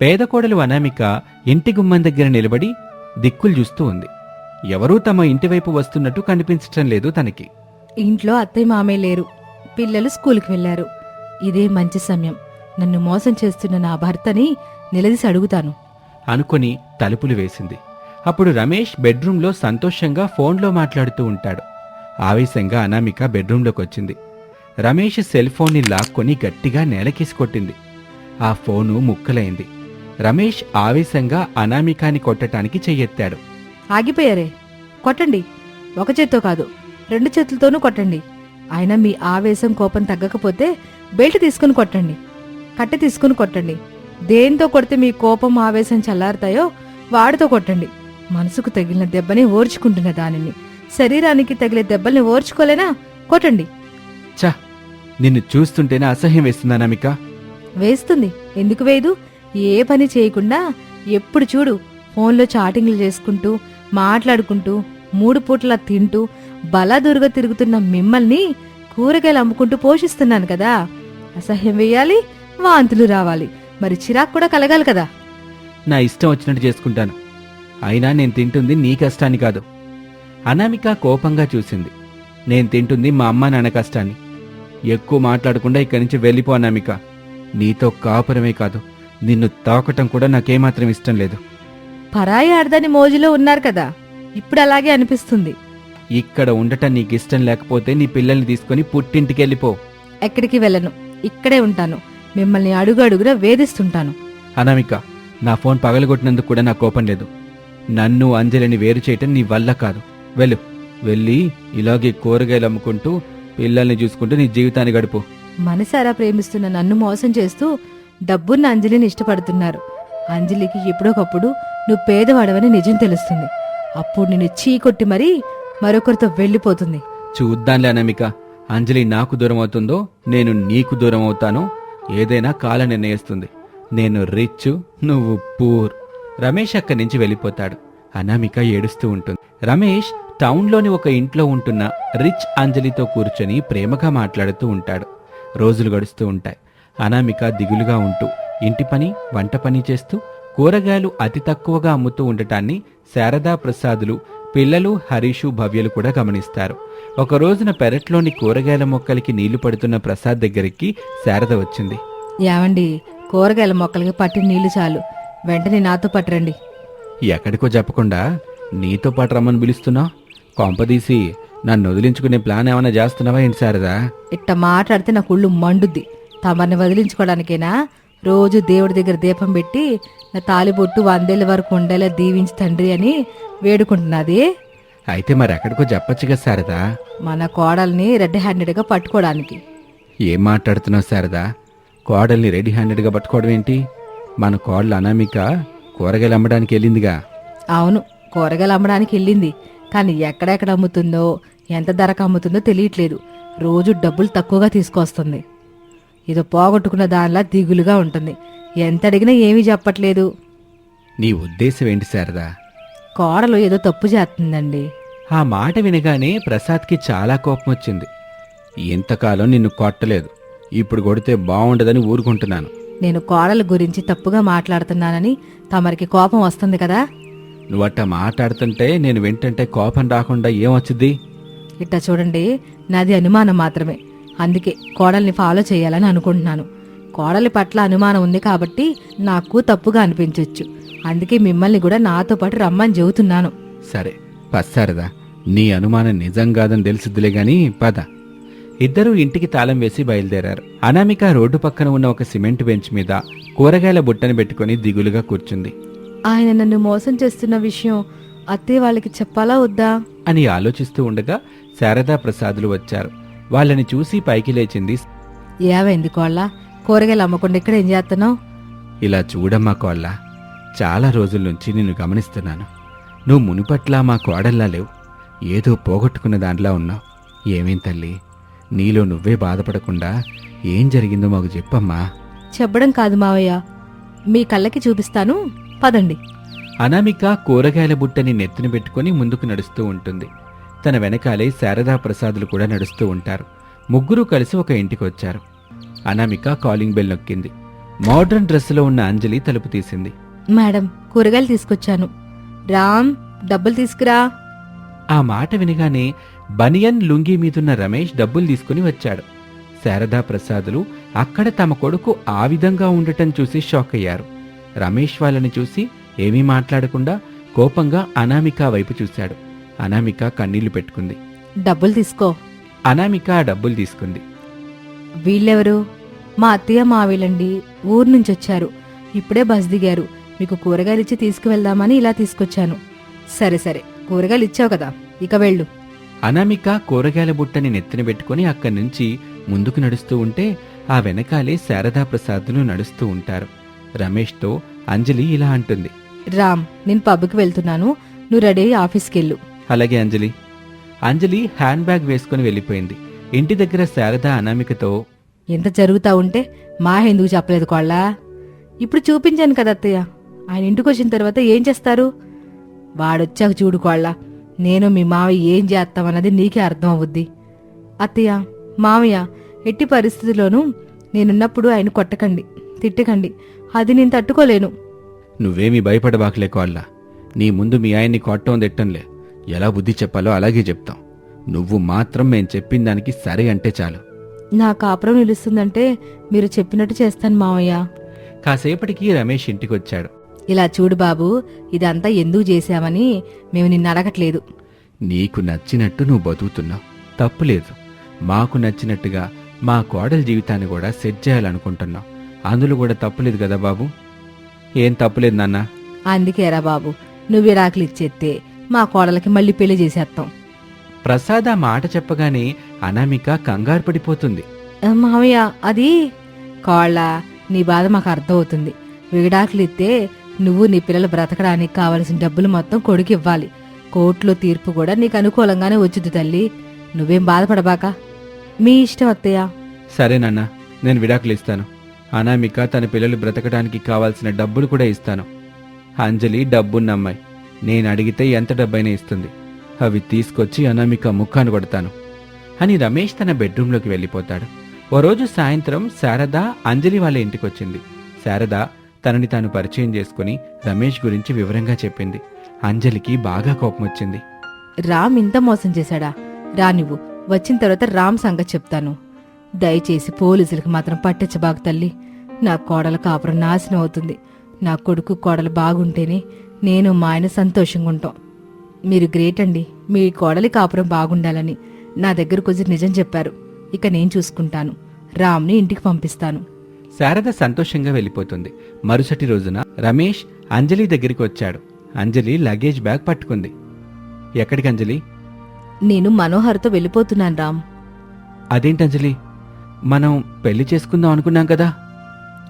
పేదకోడలు అనామిక ఇంటి గుమ్మం దగ్గర నిలబడి దిక్కులు చూస్తూ ఉంది. ఎవరూ తమ ఇంటివైపు వస్తున్నట్టు కనిపించటం లేదు తనకి. ఇంట్లో అత్తయ్య మామయ్య లేరు. పిల్లలు స్కూల్కి వెళ్ళారు ఇదే మంచి సమయం. నన్ను మోసం చేస్తున్న నా భర్తని నిలదీసి అడుగుతాను. అనుకొని తలుపులు వేసింది. అప్పుడు రమేష్ బెడ్రూంలో సంతోషంగా ఫోన్లో మాట్లాడుతూ ఉంటాడు. ఆవేశంగా అనామిక బెడ్రూంలోకి వచ్చింది. రమేష్ సెల్ ఫోన్ని లాక్కొని గట్టిగా నేలకేసి కొట్టింది. ఆ ఫోను ముక్కలైంది. రమేష్ ఆవేశంగా అనామికాని కొట్టటానికి చెయ్యెత్తాడు. ఆగిపోయారే. కొట్టండి. ఒక చేత్తో కాదు రెండు చేతులతోనూ కొట్టండి. అయినా మీ ఆవేశం కోపం తగ్గకపోతే బెల్ట్ తీసుకుని కొట్టండి. కట్టె తీసుకుని కొట్టండి. దేంతో కొడితే మీ కోపం ఆవేశం చల్లారుతాయో వాడితో కొట్టండి. మనసుకు తగిలిన దెబ్బని ఓర్చుకుంటున్న దానిని. శరీరానికి తగిలే దెబ్బల్ని ఓర్చుకోలేనా? కొట్టండి. చ నిన్ను చూస్తుంటేనే అసహ్యం వేస్తుంది అనామిక. వేస్తుంది. ఎందుకు వేయదు? ఏ పని చేయకుండా ఎప్పుడు చూడు ఫోన్లో చాటింగ్లు చేసుకుంటూ మాట్లాడుకుంటూ మూడు పూటలా తింటూ బలాదురుగా తిరుగుతున్న మిమ్మల్ని కూరగాయలు అమ్ముకుంటూ పోషిస్తున్నాను కదా. అసహ్యం వేయాలి వాంతులు రావాలి. మరి చిరాకు కూడా కలగాలి కదా. నా ఇష్టం వచ్చినట్టు చేసుకుంటాను. అయినా నేను తింటుంది నీ కష్టాన్ని కాదు. అనామిక కోపంగా చూసింది. నేను తింటుంది మా అమ్మ నాన్న కష్టాన్ని. ఎక్కువ మాట్లాడకుండా ఇక్కడి నుంచి వెళ్ళిపో అనామిక. నీతో కాపురమే కాదు. నిన్ను తాకటం కూడా నాకేమాత్రం ఇష్టం లేదు. పరాయి ఆడదాని మోజులో ఉన్నారు కదా ఇప్పుడు అలాగే అనిపిస్తుంది. ఇక్కడ ఉండటం నీకు ఇష్టం లేకపోతే నీ పిల్లల్ని తీసుకొని పుట్టింటికి వెళ్ళిపో. ఎక్కడికి వెళ్ళను ఇక్కడే ఉంటాను మిమ్మల్ని అడుగు అడుగున వేధిస్తుంటాను. అనామిక నా ఫోన్ పగలగొట్టినందుకు కూడా నా కోపం లేదు. నన్ను అంజలిని వేరు చేయటం నీ వల్ల కాదు. వెళ్ళు వెళ్ళి ఇలాగే కూరగాయలు అమ్ముకుంటూ పిల్లల్ని చూసుకుంటూ నీ జీవితాన్ని గడుపు. మనసారా ప్రేమిస్తున్న నన్ను మోసం చేస్తూ డబ్బున్న అంజలిని ఇష్టపడుతున్నారు. అంజలికి ఎప్పుడొకప్పుడు నువ్వు పేదవాడవని నిజం తెలుస్తుంది. అప్పుడు నిన్ను చీకొట్టి మరీ మరొకరితో వెళ్ళిపోతుంది. చూద్దాంలే అనమిక. అంజలి నాకు దూరం అవుతుందో నేను నీకు దూరం అవుతానో ఏదైనా కాలం నిర్ణయిస్తుంది. నేను రిచ్ నువ్వు పూర్. రమేష్ అక్కడి నుంచి వెళ్ళిపోతాడు. అనామిక ఏడుస్తూ ఉంటుంది. రమేష్ టౌన్లోని ఒక ఇంట్లో ఉంటున్న రిచ్ అంజలితో కూర్చొని ప్రేమగా మాట్లాడుతూ ఉంటాడు. రోజులు గడుస్తూ ఉంటాయి. అనామిక దిగులుగా ఉంటూ ఇంటి పని వంట పని చేస్తూ కూరగాయలు అతి తక్కువగా అమ్ముతూ ఉండటాన్ని శారదా ప్రసాదులు పిల్లలు హరీషు భవ్యలు కూడా గమనిస్తారు. ఒక రోజున పెరట్లోని కూరగాయల మొక్కలకి నీళ్ళు పడుతున్న ప్రసాద్ దగ్గరికి శారద వచ్చింది. ఏమండి కూరగాయల మొక్కలకి పట్టిన నీళ్ళు చాలు. వెంటనే నాతో పట్టరండి ఎక్కడికో చెప్పకుండా నీతో పాటు రమ్మని పిలుస్తున్నావు కొంపదీసి నన్ను వదిలించుకునే ప్లాన్ ఏమైనా చేస్తున్నావా ఏంటి శారదా? ఇట్ట మాట్లాడితే నా కుళ్ళు మండుద్ది. తమరిని వదిలించుకోవడానికేనా? రోజు దేవుడి దగ్గర దీపం పెట్టి నా తాలిబొట్టు వందేళ్ళ వరకు ఉండేలా దీవించి తండ్రి అని వేడుకుంటున్నది. అయితే మరి ఎక్కడికో చెప్పొచ్చుగా శారదా? మన కోడల్ని రెడ్ హ్యాండెడ్గా పట్టుకోవడానికి. ఏం మాట్లాడుతున్నావు శారదా? కోడల్ని రెడీ హ్యాండెడ్గా పట్టుకోవడం ఏంటి? మన కోడలు అనామిక కూరగాయలు అమ్మడానికి వెళ్ళిందిగా. అవును కూరగాయలు అమ్మడానికి వెళ్ళింది. కానీ ఎక్కడెక్కడ అమ్ముతుందో ఎంత ధరకు అమ్ముతుందో తెలియట్లేదు. రోజు డబ్బులు తక్కువగా తీసుకొస్తుంది. ఇది పోగొట్టుకున్న దానిలా దిగులుగా ఉంటుంది. ఎంత అడిగినా ఏమీ చెప్పట్లేదు. నీ ఉద్దేశం ఏంటి శారదా? కోడలు ఏదో తప్పు చేస్తుందండి. ఆ మాట వినగానే ప్రసాద్కి చాలా కోపం వచ్చింది. ఇంతకాలం నిన్ను కొట్టలేదు. ఇప్పుడు కొడితే బాగుండదని ఊరుకుంటున్నాను. నేను కోడల గురించి తప్పుగా మాట్లాడుతున్నానని తమరికి కోపం వస్తుంది కదా? నువ్వట్ట మాట్లాడుతుంటే నేను వింటుంటే కోపం రాకుండా ఏమొచ్చుద్ది? ఇట్టా చూడండి నాది అనుమానం మాత్రమే. అందుకే కోడల్ని ఫాలో చేయాలని అనుకుంటున్నాను. కోడలి పట్ల అనుమానం ఉంది కాబట్టి నాకు తప్పుగా అనిపించొచ్చు. అందుకే మిమ్మల్ని కూడా నాతో పాటు రమ్మని చెబుతున్నాను. సరే పస్సారదా నీ అనుమానం నిజం కాదని తెలుసుద్దిలే గాని పద. ఇద్దరూ ఇంటికి తాళం వేసి బయలుదేరారు. అనామిక రోడ్డు పక్కన ఉన్న ఒక సిమెంట్ బెంచ్ మీద కూరగాయల బుట్టను పెట్టుకుని దిగులుగా కూర్చుంది. ఆయన నన్ను మోసం చేస్తున్న విషయం అత్తయ్య వాళ్ళకి చెప్పాలా వద్దా? అని ఆలోచిస్తూ ఉండగా శారదా ప్రసాదులు వచ్చారు. వాళ్ళని చూసి పైకి లేచింది. ఏమైంది కోళ్ళ? కూరగాయలు అమ్మకుండా ఇక్కడ ఏం చేస్తున్నావు? ఇలా చూడమ్మా కోళ్ళ చాలా రోజుల నుంచి నిన్ను గమనిస్తున్నాను. నువ్వు మునుపట్లా మా కోడల్లా లేవు. ఏదో పోగొట్టుకున్న దాంట్లో ఉన్నావు. ఏమేం తల్లి? నీలో నువ్వే బాధపడకుండా ఏం జరిగిందో మాకు చెప్పమ్మా. చెప్పడం కాదు మావయ్య. మీ కళ్ళకి చూపిస్తాను. పదండి. అనామిక కూరగాయల బుట్టని నెత్తిన పెట్టుకుని ముందుకు నడుస్తూ ఉంటుంది. తన వెనకాలే శారదా ప్రసాదులు కూడా నడుస్తూ ఉంటారు. ముగ్గురు కలిసి ఒక ఇంటికి వచ్చారు అనామిక కాలింగ్ బెల్ నొక్కింది. మోడ్రన్ డ్రెస్సులో ఉన్న అంజలి తలుపు తీసింది. మేడం కూరగాయలు తీసుకొచ్చాను. రామ్ డబ్బులు తీసుకురా. ఆ మాట వినగానే బనియన్ లుంగీ మీదున్న రమేష్ డబ్బులు తీసుకుని వచ్చాడు. శారదా ప్రసాదులు అక్కడ తమ కొడుకు ఆ విధంగా ఉండటం చూసి షాక్ అయ్యారు రమేష్ వాళ్ళని చూసి ఏమీ మాట్లాడకుండా కోపంగా అనామిక వైపు చూశాడు. అనామిక కన్నీళ్ళు పెట్టుకుంది. డబ్బులు తీసుకో. అనామిక ఆ డబ్బులు తీసుకుంది. వీళ్ళెవరు? మా అత్తయ్య మావిలండి ఊరు నుంచి వచ్చారు. ఇప్పుడే బస్ దిగారు. మీకు కూరగాయలు ఇచ్చి తీసుకువెళ్దామని ఇలా తీసుకొచ్చాను. సరే సరే. కూరగాయలు ఇచ్చావు కదా. ఇక వెళ్ళు. అనామిక కూరగాయల బుట్టని నెత్తిన పెట్టుకుని అక్కడి నుంచి ముందుకు నడుస్తూ ఉంటే ఆ వెనకాలే శారదా ప్రసాదులు నడుస్తూ ఉంటారు. రమేష్తో అంజలి ఇలా అంటుంది. రామ్ నేను పబ్కి వెళ్తున్నాను. నువ్వు రెడీ అయ్యి ఆఫీస్కి వెళ్ళు అలాగే అంజలి. అంజలి హ్యాండ్ బ్యాగ్ వేసుకుని వెళ్ళిపోయింది. ఇంటి దగ్గర శారద అనామికతో ఎంత జరుగుతా ఉంటే మా ఎందుకు చెప్పలేదు కోళ్ళ? ఇప్పుడు చూపించాను కదా అత్తయ్య. ఆయన ఇంటికి వచ్చిన తర్వాత ఏం చేస్తారు? వాడొచ్చాక చూడు కోళ్ళ నేను మీ మావయ్య ఏం చేస్తామన్నది నీకే అర్థం అవుద్ది. అత్తయ్య మావయ్య ఎట్టి పరిస్థితుల్లోనూ నేనున్నప్పుడు ఆయన కొట్టకండి తిట్టకండి. అది నేను తట్టుకోలేను. నువ్వేమీ భయపడబాకలే కోళ్ళ. నీ ముందు మీ ఆయన్ని కొట్టం తిట్టంలే. ఎలా బుద్ధి చెప్పాలో అలాగే చెప్తాం. నువ్వు మాత్రం మేం చెప్పిన దానికి సరే అంటే చాలు. నా కాపురం నిలుస్తుందంటే మీరు చెప్పినట్టు చేస్తాను మావయ్య. కాసేపటికి రమేష్ ఇంటికొచ్చాడు. ఇలా చూడు బాబు ఇదంతా ఎందుకు చేశామని మేము నిన్ను అడగట్లేదు. నీకు నచ్చినట్టు నువ్వు బతుకుతున్నావు. తప్పులేదు. మాకు నచ్చినట్టుగా మా కోడల జీవితాన్ని కూడా సెట్ చేయాలనుకుంటున్నావు. అందులో కూడా తప్పులేదు కదా బాబు? ఏం తప్పులేదు నాన్న? అందుకేరా బాబు నువ్వు విడాకులు ఇచ్చేస్తే మా కోడలకి మళ్ళీ పెళ్ళి చేసేస్తాం ప్రసాద్ ఆ మాట చెప్పగానే అనామిక కంగారు పడిపోతుంది. ఆ, మావయ్య అది కోళ్ళ నీ బాధ మాకు అర్థమవుతుంది. విడాకులు ఇస్తే నువ్వు నీ పిల్లలు బ్రతకడానికి కావలసిన డబ్బులు మొత్తం కొడుకు ఇవ్వాలి. కోర్టులో తీర్పు కూడా నీకు అనుకూలంగానే వచ్చింది తల్లి. నువ్వేం బాధపడబాక. మీ ఇష్టం అత్తయ్య. సరే నాన్న నేను విడాకులు ఇస్తాను. అనామిక తన పిల్లలు బ్రతకడానికి కావాల్సిన డబ్బులు కూడా ఇస్తాను. అంజలి డబ్బున్న అమ్మాయి నేను అడిగితే ఎంత డబ్బైనా ఇస్తుంది. అవి తీసుకొచ్చి అనామిక ముఖాన్ని కొడతాను. అని రమేష్ తన బెడ్రూంలోకి వెళ్ళిపోతాడు. ఓ రోజు సాయంత్రం శారద అంజలి వాళ్ళ ఇంటికొచ్చింది. శారద తనని తాను పరిచయం చేసుకుని రమేష్ గురించి వివరంగా చెప్పింది. అంజలికి బాగా కోపం వచ్చింది రామ్ ఇంత మోసం చేశాడా? రా నువ్వు. వచ్చిన తర్వాత రామ్ సంగతి చెప్తాను. దయచేసి పోలీసులకు మాత్రం పట్టించబాకు తల్లి. నా కోడల కాపురం నాశనం అవుతుంది. నా కొడుకు కోడలు బాగుంటేనే నేను మా ఆయన సంతోషంగా ఉంటాం మీరు గ్రేట్ అండి మీ కోడలి కాపురం బాగుండాలని నా దగ్గరకు వచ్చి నిజం చెప్పారు. ఇక నేను చూసుకుంటాను. రామ్ని ఇంటికి పంపిస్తాను. శారద సంతోషంగా వెళ్ళిపోతుంది. మరుసటి రోజున రమేష్ అంజలి దగ్గరికి వచ్చాడు. అంజలి లగేజ్ బ్యాగ్ పట్టుకుంది. ఎక్కడికి అంజలి? నేను మనోహర్తో వెళ్ళిపోతున్నాను రామ్. అదేంటి అంజలి మనం పెళ్ళి చేసుకుందాం అనుకున్నాం కదా?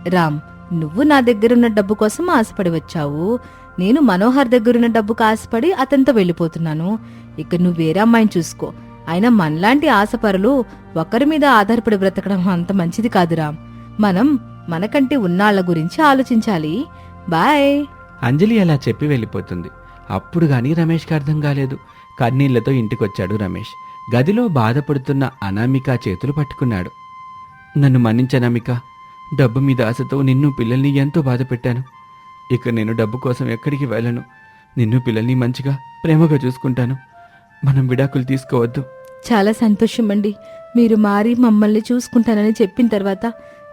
రామ్ నువ్వు నా దగ్గరున్న డబ్బు కోసం ఆశపడి వచ్చావు. నేను మనోహర్ దగ్గరున్న డబ్బుకు ఆశపడి అతనితో వెళ్ళిపోతున్నాను. ఇక నువ్వు వేరే అమ్మాయిని చూసుకో. అయినా మనలాంటి ఆశపరులు ఒకరి మీద ఆధారపడి బ్రతకడం అంత మంచిది కాదురా. మనం మనకంటే ఉన్నాళ్ళ గురించి ఆలోచించాలి. బాయ్. అంజలి అలా చెప్పి వెళ్ళిపోతుంది. అప్పుడు గాని రమేష్కి అర్థం కాలేదు. కన్నీళ్ళతో ఇంటికొచ్చాడు రమేష్. గదిలో బాధపడుతున్న అనామిక చేతులు పట్టుకున్నాడు. నన్ను మన్నించనామిక. డబ్బు మీద ఆశతో నిన్ను పిల్లల్ని ఎంతో బాధ పెట్టాను. ఇక నేను డబ్బు కోసం ఎక్కడికి వెళ్ళను. నిన్ను పిల్లల్ని మంచిగా ప్రేమగా చూసుకుంటాను. మనం విడాకులు తీసుకోవద్దు. చాలా సంతోషం అండి మీరు మారి మమ్మల్ని చూసుకుంటానని చెప్పిన తర్వాత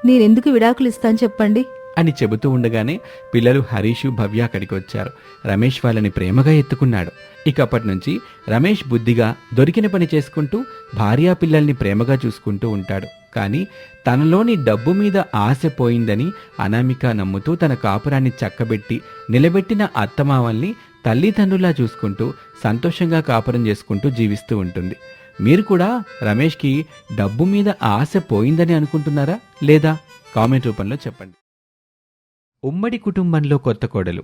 నేనెందుకు విడాకులు ఇస్తాను చెప్పండి? అని చెబుతూ ఉండగానే పిల్లలు హరీషు భవ్య అక్కడికి వచ్చారు. రమేష్ వాళ్ళని ప్రేమగా ఎత్తుకున్నాడు. ఇక అప్పటి నుంచి రమేష్ బుద్ధిగా దొరికిన పని చేసుకుంటూ భార్యా పిల్లల్ని ప్రేమగా చూసుకుంటూ ఉంటాడు. కానీ తనలోని డబ్బు మీద ఆశ పోయిందని అనామిక నమ్ముతూ తన కాపురాన్ని చక్కబెట్టి నిలబెట్టిన అత్తమావల్ని తల్లిదండ్రులా చూసుకుంటూ సంతోషంగా కాపురం చేసుకుంటూ జీవిస్తూ ఉంటుంది. మీరు కూడా రమేష్కి డబ్బు మీద ఆశ పోయిందని అనుకుంటున్నారా లేదా? కామెంట్ రూపంలో చెప్పండి. ఉమ్మడి కుటుంబంలో కొత్త కోడలు.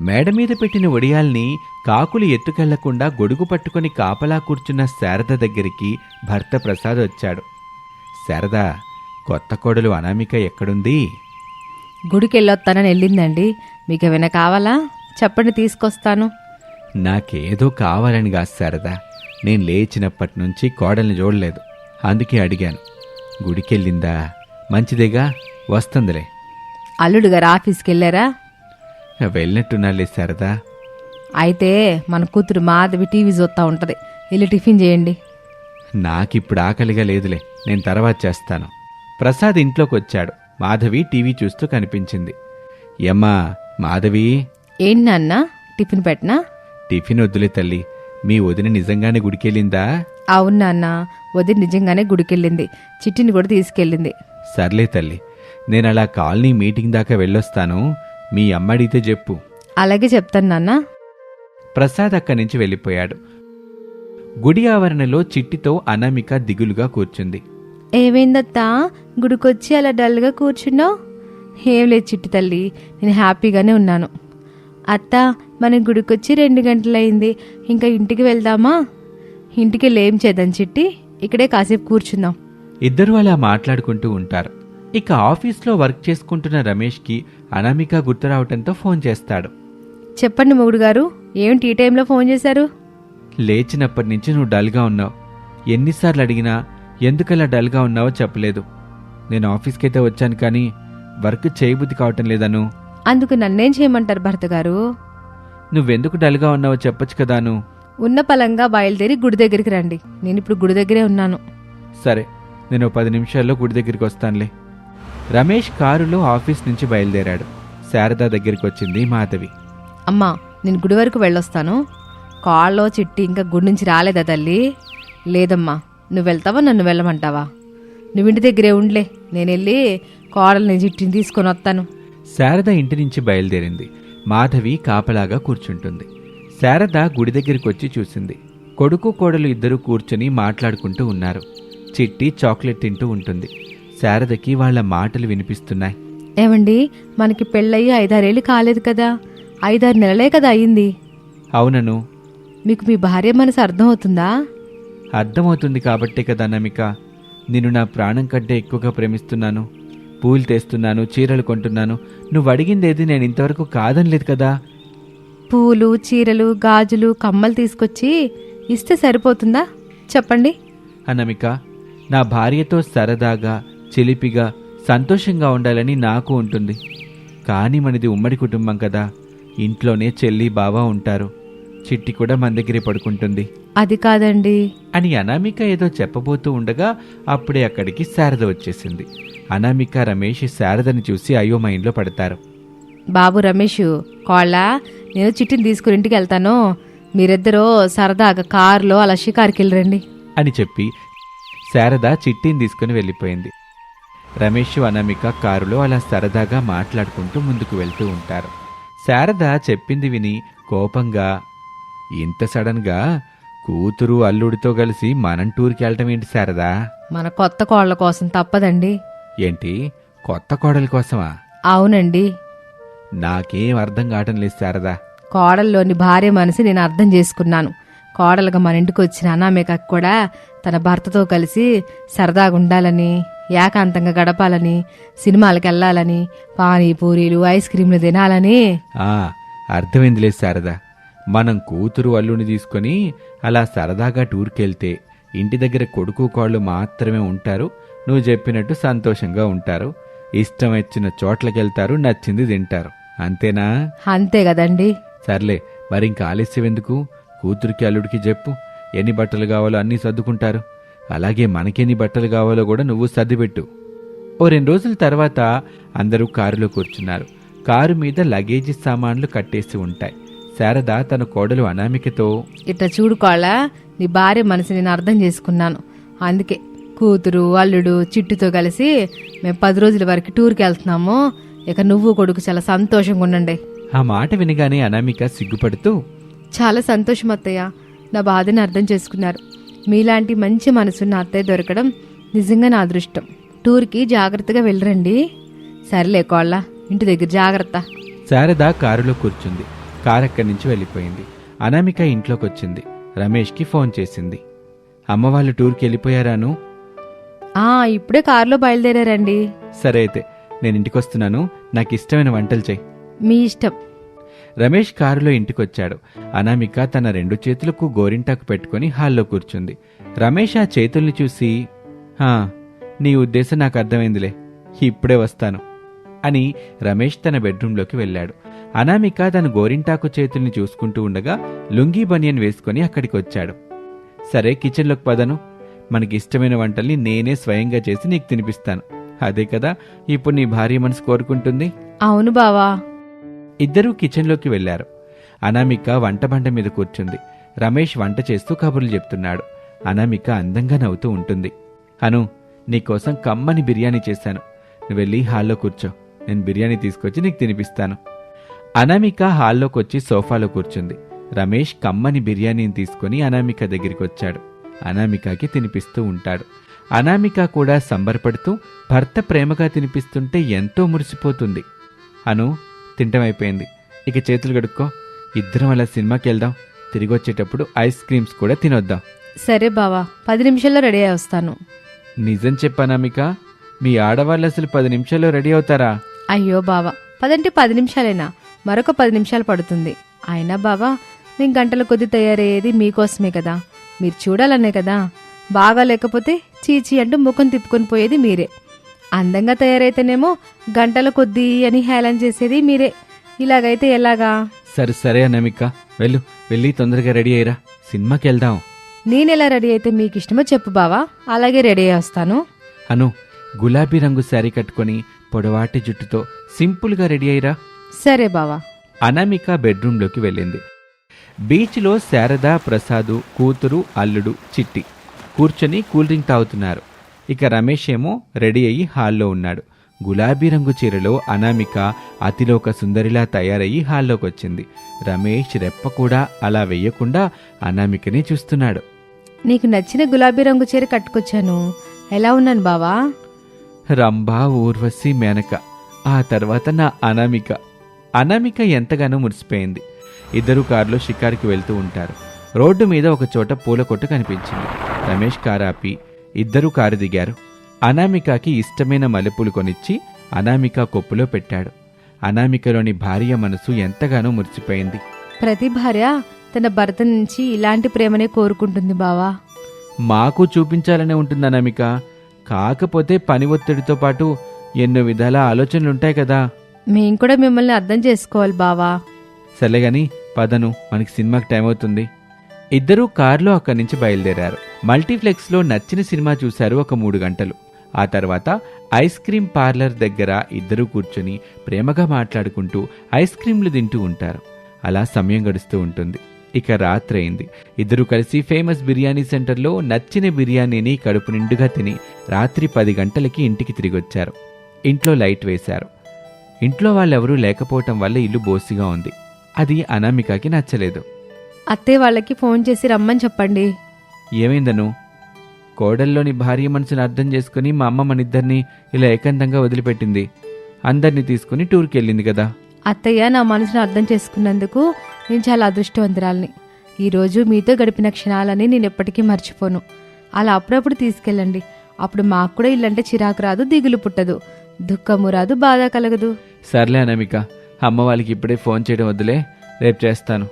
మేడ మీద పెట్టిన ఒడియాల్ని కాకులు ఎత్తుకెళ్ళకుండా గొడుగు పట్టుకొని కాపలా కూర్చున్న శారద దగ్గరికి భర్త ప్రసాద్ వచ్చాడు. శారద కొత్త కోడలు అనామిక ఎక్కడుంది? గుడికి వెళ్ళొస్తానని వెళ్ళిందండి మీకు ఏమైనా కావాలా? చెప్పండి తీసుకొస్తాను. నాకేదో కావాలని కాదు శారద. నేను లేచినప్పటి నుంచి కోడల్ని చూడలేదు. అందుకే అడిగాను. గుడికెళ్ళిందా? మంచిదేగా? వస్తుందిలే. అల్లుడు గారు ఆఫీస్కి వెళ్ళారా వెళ్ళినట్టున్నాలే శారదా. అయితే మన కూతురు మాధవి టీవీ చూస్తూ ఉంటది. వెళ్ళి టిఫిన్ చేయండి. నాకిప్పుడు ఆకలిగా లేదులే నేను తర్వాత చేస్తాను. ప్రసాద్ ఇంట్లోకి వచ్చాడు మాధవి టీవీ చూస్తూ కనిపించింది. యమ్మా మాధవి? ఏంటి నాన్న? టిఫిన్ పెట్టనా? టిఫిన్ వద్దులే తల్లి. మీ వదిన నిజంగానే గుడికెళ్ళిందా? అవును నాన్న వదిన నిజంగానే గుడికెళ్ళింది. చిట్టిని కూడా తీసుకెళ్ళింది. సర్లే తల్లి. నేను అలా కాలనీ మీటింగ్ దాకా వెళ్ళొస్తాను. మీ అమ్మ అడిగితే చెప్పు. అలాగే చెప్తాను నాన్న. ప్రసాద్ అక్కడి నుంచి వెళ్ళిపోయాడు. గుడి ఆవరణలో చిట్టితో అనామిక దిగులుగా కూర్చుంది. ఏమైందత్తా? గుడికొచ్చి అలా డల్గా కూర్చున్నావు? ఏం లేదు చిట్టి తల్లి నేను హ్యాపీగానే ఉన్నాను. అత్త మనం గుడికొచ్చి రెండు గంటలయింది ఇంకా ఇంటికి వెళ్దామా? ఇంటికి ఏం చేద్దాం చిట్టి ఇక్కడే కాసేపు కూర్చుందాం. ఇద్దరూ అలా మాట్లాడుకుంటూ ఉంటారు. ఇక ఆఫీస్లో వర్క్ చేసుకుంటున్న రమేష్కి అనామిక గుర్తు రావటంతో ఫోన్ చేస్తాడు. చెప్పండి మొగుడు గారు ఏమిటి ఈ టైంలో ఫోన్ చేశారు? లేచినప్పటి నుంచి నువ్వు డల్గా ఉన్నావు. ఎన్నిసార్లు అడిగినా ఎందుకలా డల్గా ఉన్నావో చెప్పలేదు. నేను ఆఫీస్కి అయితే వచ్చాను కానీ వర్క్ చేయబుద్ధి కావటం లేదను. అందుకు నన్నేం చేయమంటారు భర్త గారు? నువ్వెందుకు డల్గా ఉన్నావో చెప్పొచ్చు కదాను ఉన్న పలంగా బయలుదేరి గుడి దగ్గరికి రండి. నేను ఇప్పుడు గుడి దగ్గరే ఉన్నాను. సరే నేను పది నిమిషాల్లో గుడి దగ్గరికి వస్తానులే. రమేష్ కారులో ఆఫీస్ నుంచి బయలుదేరాడు. శారద దగ్గరికి వచ్చింది మాధవి. అమ్మా నేను గుడి వరకు వెళ్ళొస్తాను. కాళ్ళలో చిట్టి ఇంకా గుడి నుంచి రాలేదా తల్లి? లేదమ్మా నువ్వు వెళ్తావా నన్ను వెళ్ళమంటావా? నువ్వు ఇంటి దగ్గరే ఉండ్లే నేను వెళ్ళి కోడల్ని చిట్టిని తీసుకొని వస్తాను. శారద ఇంటి నుంచి బయలుదేరింది. మాధవి కాపలాగా కూర్చుంటుంది. శారద గుడి దగ్గరికి వచ్చి చూసింది. కొడుకు కోడలు ఇద్దరు కూర్చుని మాట్లాడుకుంటూ ఉన్నారు. చిట్టి చాక్లెట్ తింటూ ఉంటుంది. శారదకి వాళ్ళ మాటలు వినిపిస్తున్నాయి. ఏమండి మనకి పెళ్ళయ్యి ఐదారేళ్ళు కాలేదు కదా. ఐదారు నెలలే కదా అయ్యింది. అవునను మీకు మీ భార్య మనసు అర్థమవుతుందా? అర్థమవుతుంది కాబట్టే కదా నమిక. నిన్ను నా ప్రాణం కంటే ఎక్కువగా ప్రేమిస్తున్నాను. పూలు తెస్తున్నాను చీరలు కొంటున్నాను. నువ్వు అడిగిందేది నేను ఇంతవరకు కాదనలేదు కదా? పూలు చీరలు గాజులు కమ్మలు తీసుకొచ్చి ఇస్తే సరిపోతుందా? చెప్పండి. అన్నమిక నా భార్యతో సరదాగా చిలిపిగా సంతోషంగా ఉండాలని నాకు ఉంటుంది. కానీ మనది ఉమ్మడి కుటుంబం కదా. ఇంట్లోనే చెల్లి బావ ఉంటారు. చిట్టి కూడా మన దగ్గరే పడుకుంటుంది. అది కాదండి. అని అనామిక ఏదో చెప్పబోతూ ఉండగా అప్పుడే అక్కడికి శారద వచ్చేసింది. అనామిక రమేష్ శారదని చూసి అయోమయంలో పడతారు. బాబు రమేష్ కోళ్ళ నేను చిట్టిని తీసుకుని ఇంటికి వెళ్తాను. మీరిద్దరూ సరదాగా కారులో అలా షికారుకి వెళ్ళరండి. అని చెప్పి శారద చిట్టిని తీసుకుని వెళ్ళిపోయింది. రమేష్ అనామిక కారులో అలా సరదాగా మాట్లాడుకుంటూ ముందుకు వెళ్తూ ఉంటారు. శారద చెప్పింది విని కోపంగా ఇంత సడన్గా కూతురు అల్లుడితో కలిసి మనం టూర్కి వెళ్ళటం ఏంటి శారదా? మన కొత్త కోళ్ళ కోసం తప్పదండి. ఏంటి? కొత్త కోడల కోసమా? అవునండి. నాకేం అర్థం కావటం లేదు శారదా. కోడల్లోని భార్య మనసు నేను అర్థం చేసుకున్నాను. కోడలుగా మన ఇంటికి వచ్చిన అనామికకు కూడా తన భర్తతో కలిసి సరదాగా ఉండాలని ఏకాంతంగా గడపాలని సినిమాలకు వెళ్ళాలని పానీపూరీలు ఐస్ క్రీంలు తినాలని. ఆ అర్థమైందిలే శారదా. మనం కూతురు అల్లుని తీసుకొని అలా సరదాగా టూర్కి వెళ్తే ఇంటి దగ్గర కొడుకు కోళ్ళు మాత్రమే ఉంటారు. నువ్వు చెప్పినట్టు సంతోషంగా ఉంటారు. ఇష్టం వచ్చిన చోట్లకి వెళ్తారు నచ్చింది తింటారు. అంతేనా? అంతే కదండి. సర్లే మరి ఇంకా ఆలస్యం ఎందుకు? కూతురికి అల్లుడికి చెప్పు. ఎన్ని బట్టలు కావాలో అన్నీ సర్దుకుంటారు. అలాగే మనకెన్ని బట్టలు కావాలో కూడా నువ్వు సర్దిపెట్టు. ఓ రెండు రోజుల తర్వాత అందరూ కారులో కూర్చున్నారు. కారు మీద లగేజీ సామాన్లు కట్టేసి ఉంటాయి. శారద తన కోడలు అనామికతో ఇట్లా చూడుకోళ్ళ నీ భార్య మనసు నేను అర్థం చేసుకున్నాను. అందుకే కూతురు అల్లుడు చిట్టుతో కలిసి మేము పది రోజుల వరకు టూర్కి వెళ్తున్నాము. ఇక నువ్వు కొడుకు చాలా సంతోషంగా ఉండండి. ఆ మాట వినగానే అనామిక సిగ్గుపడుతూ చాలా సంతోషం అత్తయ్య. నా బాధని అర్థం చేసుకున్నారు. మీలాంటి మంచి మనసున్న అత్తయ్య దొరకడం నిజంగా నా అదృష్టం. టూర్కి జాగ్రత్తగా వెళ్ళరండి. సరేలే కోళ్ళ ఇంటి దగ్గర జాగ్రత్త. శారద కారులో కూర్చుంది. కారు అక్కడి నుంచి వెళ్ళిపోయింది. అనామిక ఇంట్లోకి వచ్చింది రమేష్కి ఫోన్ చేసింది. అమ్మ వాళ్ళు టూర్కి వెళ్ళిపోయారాను ఆ ఇప్పుడే కారులో బయలుదేరారండి. సరే అయితే నేను ఇంటికి వస్తున్నాను నాకు ఇష్టమైన వంటలు చెయ్యి మీ ఇష్టం. రమేష్ కారులో ఇంటికొచ్చాడు. అనామిక తన రెండు చేతులకు గోరింటాకు పెట్టుకుని హాల్లో కూర్చుంది. రమేష్ ఆ చేతుల్ని చూసి "హా, నీ ఉద్దేశం నాకు అర్థమైందిలే. ఇప్పుడే వస్తాను. అని రమేష్ తన బెడ్రూంలోకి వెళ్ళాడు. అనామిక తన గోరింటాకు చేతుల్ని చూసుకుంటూ ఉండగా లుంగీ బనియన్ వేసుకుని అక్కడికి వచ్చాడు. సరే కిచెన్లోకి పదను. మనకి ఇష్టమైన వంటల్ని నేనే స్వయంగా చేసి నీకు తినిపిస్తాను. అదే కదా ఇప్పుడు నీ భార్య మనసు కోరుకుంటుంది? అవును బావా. ఇద్దరూ కిచెన్లోకి వెళ్ళారు అనామిక వంట బండ మీద కూర్చుంది. రమేష్ వంట చేస్తూ కబుర్లు చెప్తున్నాడు. అనామిక అందంగా నవ్వుతూ ఉంటుంది. అను నీకోసం కమ్మని బిర్యానీ చేశాను. నువ్వు వెళ్ళి హాల్లో కూర్చో. నేను బిర్యానీ తీసుకొచ్చి నీకు తినిపిస్తాను. అనామిక హాల్లోకి వచ్చి సోఫాలో కూర్చుంది. రమేష్ కమ్మని బిర్యానీని తీసుకుని అనామిక దగ్గరికి వచ్చాడు అనామికకి తినిపిస్తూ ఉంటాడు. అనామిక కూడా సంబరపడుతూ భర్త ప్రేమగా తినిపిస్తుంటే ఎంతో మురిసిపోతుంది. అను తింటమైపోయింది. ఇక చేతులు కడుక్కో. ఇద్దరం అలా సినిమాకి వెళ్దాం తిరిగి వచ్చేటప్పుడు ఐస్ క్రీమ్స్ కూడా తినొద్దాం. సరే బావా పది నిమిషాల్లో రెడీ అయి వస్తాను. నిజం చెప్పానామిక మీ ఆడవాళ్ళు అసలు పది నిమిషాల్లో రెడీ అవుతారా? అయ్యో బావా పదంటే పది నిమిషాలేనా? మరొక పది నిమిషాలు పడుతుంది. అయినా బావా నేను గంటల కొద్ది తయారయ్యేది మీకోసమే కదా. మీరు చూడాలనే కదా. బాగా లేకపోతే చీచీ అంటూ ముఖం తిప్పుకొని పోయేది మీరే. అందంగా తయారైతేనేమో గంటల కొద్దీ అని హేళన చేసేది మీరే. ఇలాగైతే ఎలాగా? సరే సరే అనామిక. వెళ్ళు వెళ్ళి తొందరగా రెడీ అయ్యిరా. సినిమాకి వెళ్దాం. నేనెలా రెడీ అయితే మీకు ఇష్టమో చెప్పు బావా. అలాగే రెడీ అయ్యి వస్తాను. అను గులాబీ రంగు శారీ కట్టుకొని పొడవాటి జుట్టుతో సింపుల్గా రెడీ అయ్యిరా. సరే బావా. అనామిక బెడ్రూంలోకి వెళ్ళింది. బీచ్లో శారద ప్రసాదు కూతురు అల్లుడు చిట్టి. కూర్చొని కూల్ డ్రింక్ తాగుతున్నారు. ఇక రమేష్ ఏమో రెడీ అయ్యి హాల్లో ఉన్నాడు. గులాబీ రంగు చీరలో అనామిక అతిలోక సుందరిలా తయారయ్యి హాల్లోకి వచ్చింది రమేష్ రెప్ప కూడా అలా వెయ్యకుండా అనామికని చూస్తున్నాడు. నీకు నచ్చిన గులాబీ రంగు చీర కట్టుకొచ్చాను. ఎలా ఉన్నాను బావా? రంభా ఊర్వశి మేనక. ఆ తర్వాత నా అనామిక. అనామిక ఎంతగానో మురిసిపోయింది. ఇద్దరు కారులో షికారుకి వెళ్తూ ఉంటారు. రోడ్డు మీద ఒక చోట పూల కొట్టు కనిపించింది. రమేష్ కారు ఆపి ఇద్దరు కారు దిగారు. అనామికకి ఇష్టమైన మల్లెపూలు కొనిచ్చి అనామిక కొప్పులో పెట్టాడు. అనామికలోని భార్య మనసు ఎంతగానో మురిసిపోయింది. ప్రతి భార్య తన భర్త నుంచి ఇలాంటి ప్రేమనే కోరుకుంటుంది బావా. మాకు చూపించాలనే ఉంటుంది అనామిక. కాకపోతే పని ఒత్తిడితో పాటు ఎన్నో విధాల ఆలోచనలుంటాయి కదా. మేం కూడా మిమ్మల్ని అర్థం చేసుకోవాలి బావా. సర్లేగాని పదను మనకి సినిమాకి టైం అవుతుంది. ఇద్దరూ కారులో అక్కడి నుంచి బయలుదేరారు. మల్టీప్లెక్స్లో నచ్చిన సినిమా చూశారు ఒక మూడు గంటలు. ఆ తర్వాత ఐస్ క్రీం పార్లర్ దగ్గర ఇద్దరూ కూర్చొని ప్రేమగా మాట్లాడుకుంటూ ఐస్ క్రీంలు తింటూ ఉంటారు. అలా సమయం గడుస్తూ ఉంటుంది. ఇక రాత్రి అయింది ఇద్దరు కలిసి ఫేమస్ బిర్యానీ సెంటర్లో నచ్చిన బిర్యానీని కడుపు నిండుగా తిని రాత్రి పది గంటలకి ఇంటికి తిరిగొచ్చారు. ఇంట్లో లైట్ వేశారు. ఇంట్లో వాళ్ళెవరూ లేకపోవటం వల్ల ఇల్లు బోసిగా ఉంది. అది అనామికకి నచ్చలేదు. అత్తయ్య వాళ్ళకి ఫోన్ చేసి రమ్మని చెప్పండి. ఏమైందను? కోడల్లోని భార్య మనసును అర్థం చేసుకుని మా అమ్మ మనిద్దరిని ఇలా ఏకాంతంగా వదిలిపెట్టింది. అందరినీ తీసుకుని టూర్కి వెళ్ళింది కదా. అత్తయ్య నా మనసును అర్థం చేసుకున్నందుకు నేను చాలా అదృష్టవంతురాల్ని. ఈరోజు మీతో గడిపిన క్షణాలని నేను ఎప్పటికీ మర్చిపోను. అలా అప్పుడప్పుడు తీసుకెళ్ళండి. అప్పుడు మాకు కూడా ఇల్లంటే చిరాకు రాదు దిగులు పుట్టదు. దుఃఖము రాదు బాధ కలగదు. సర్లే అనమిక అమ్మ వాళ్ళకి ఇప్పుడే ఫోన్ చేయడం వద్దులే రేపు చేస్తాను.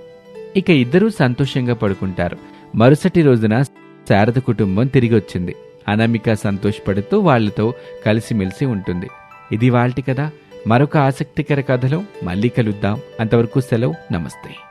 ఇక ఇద్దరూ సంతోషంగా పడుకుంటారు. మరుసటి రోజున శారద కుటుంబం తిరిగి వచ్చింది అనామిక సంతోషపడుతూ వాళ్ళతో కలిసిమెలిసి ఉంటుంది. ఇది వాళ్ళటి కదా మరొక ఆసక్తికర కథలో మళ్ళీ కలుద్దాం. అంతవరకు సెలవు. నమస్తే.